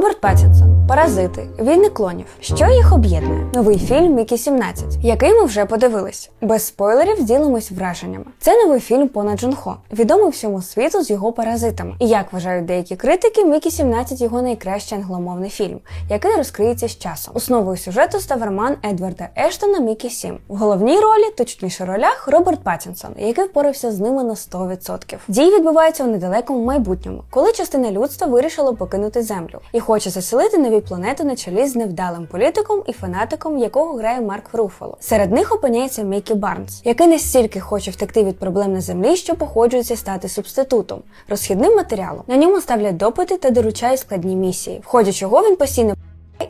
Роберт Паттінсон, Паразити, Війни клонів. Що їх об'єднує? Новий фільм Мікі 17, який ми вже подивились. Без спойлерів ділимось враженнями. Це новий фільм Пона Джунхо, відомий всьому світу з його паразитами. І як вважають деякі критики, Мікі 17 його найкращий англомовний фільм, який розкриється з часом. Основою сюжету став роман Едварда Ештона Мікі 7. В головній ролі, точніше ролях, Роберт Паттінсон, який впорався з ними на 100%. Дії відбуваються у недалекому майбутньому, коли частина людства вирішила покинути землю і хоче заселити нові планети на чолі з невдалим політиком і фанатиком, якого грає Марк Руфало. Серед них опиняється Мікі Барнс, який настільки хоче втекти від проблем на землі, що походжується стати субститутом, розхідним матеріалом. На ньому ставлять допити та доручають складні місії, в ході чого він постійно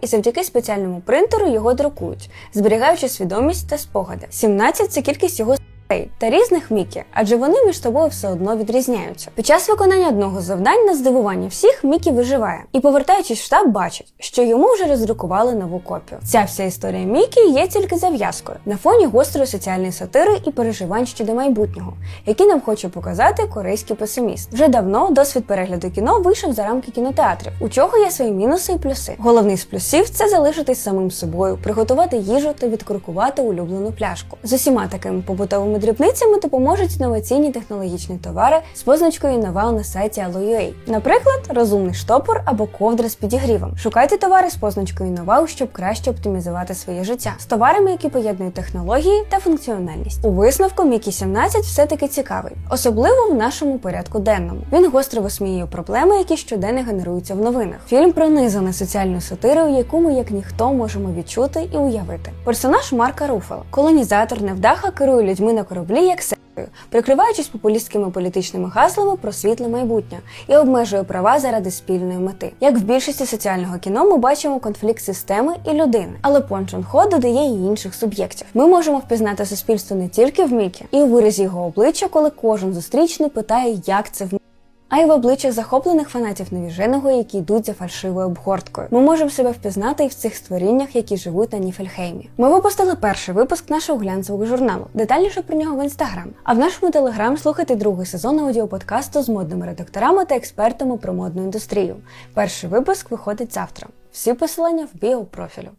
і завдяки спеціальному принтеру його друкують, зберігаючи свідомість та спогади. 17 – це кількість його с**ей та різних Мікі, адже вони між собою все одно відрізняються. Під час виконання одного завдань на здивування всіх Мікі виживає і, повертаючись в штаб, бачить, що йому вже роздрукували нову копію. Ця вся історія Мікі є тільки зав'язкою на фоні гострої соціальної сатири і переживань щодо майбутнього, які нам хоче показати корейський песиміст. Вже давно досвід перегляду кіно вийшов за рамки кінотеатрів, у чого є свої мінуси і плюси. Головний з плюсів це залишитись самим собою, приготувати їжу та відкуркувати улюблену пляшку. З усіма такими побутовими дрібницями допоможуть інноваційні технологічні товари з позначкою «Нова» на сайті Allo.ua. Наприклад, розумний штопор або ковдра з підігрівом. Шукайте товари з позначкою «Нова», щоб краще оптимізувати своє життя з товарами, які поєднують технології та функціональність. У висновку Мікі 17 все-таки цікавий, особливо в нашому порядку денному. Він гостро висміює проблеми, які щоденно генеруються в новинах. Фільм пронизаний соціальною сатирою, яку ми як ніхто можемо відчути і уявити. Персонаж Марка Руфала, колонізатор невдаха керує людьми на кораблі як сектою, прикриваючись популістськими політичними гаслами про світле майбутнє і обмежує права заради спільної мети. Як в більшості соціального кіно, ми бачимо конфлікт системи і людини, але Пон Чон Хо додає і інших суб'єктів. Ми можемо впізнати суспільство не тільки в Мікі, і у виразі його обличчя, коли кожен зустрічний питає, як це в а й в обличчях захоплених фанатів невіженого, які йдуть за фальшивою обгорткою. Ми можемо себе впізнати і в цих створіннях, які живуть на Ніфельхеймі. Ми випустили перший випуск нашого глянцевого журналу. Детальніше про нього в інстаграм. А в нашому телеграм слухайте другий сезон аудіоподкасту з модними редакторами та експертами про модну індустрію. Перший випуск виходить завтра. Всі посилання в біопрофілю.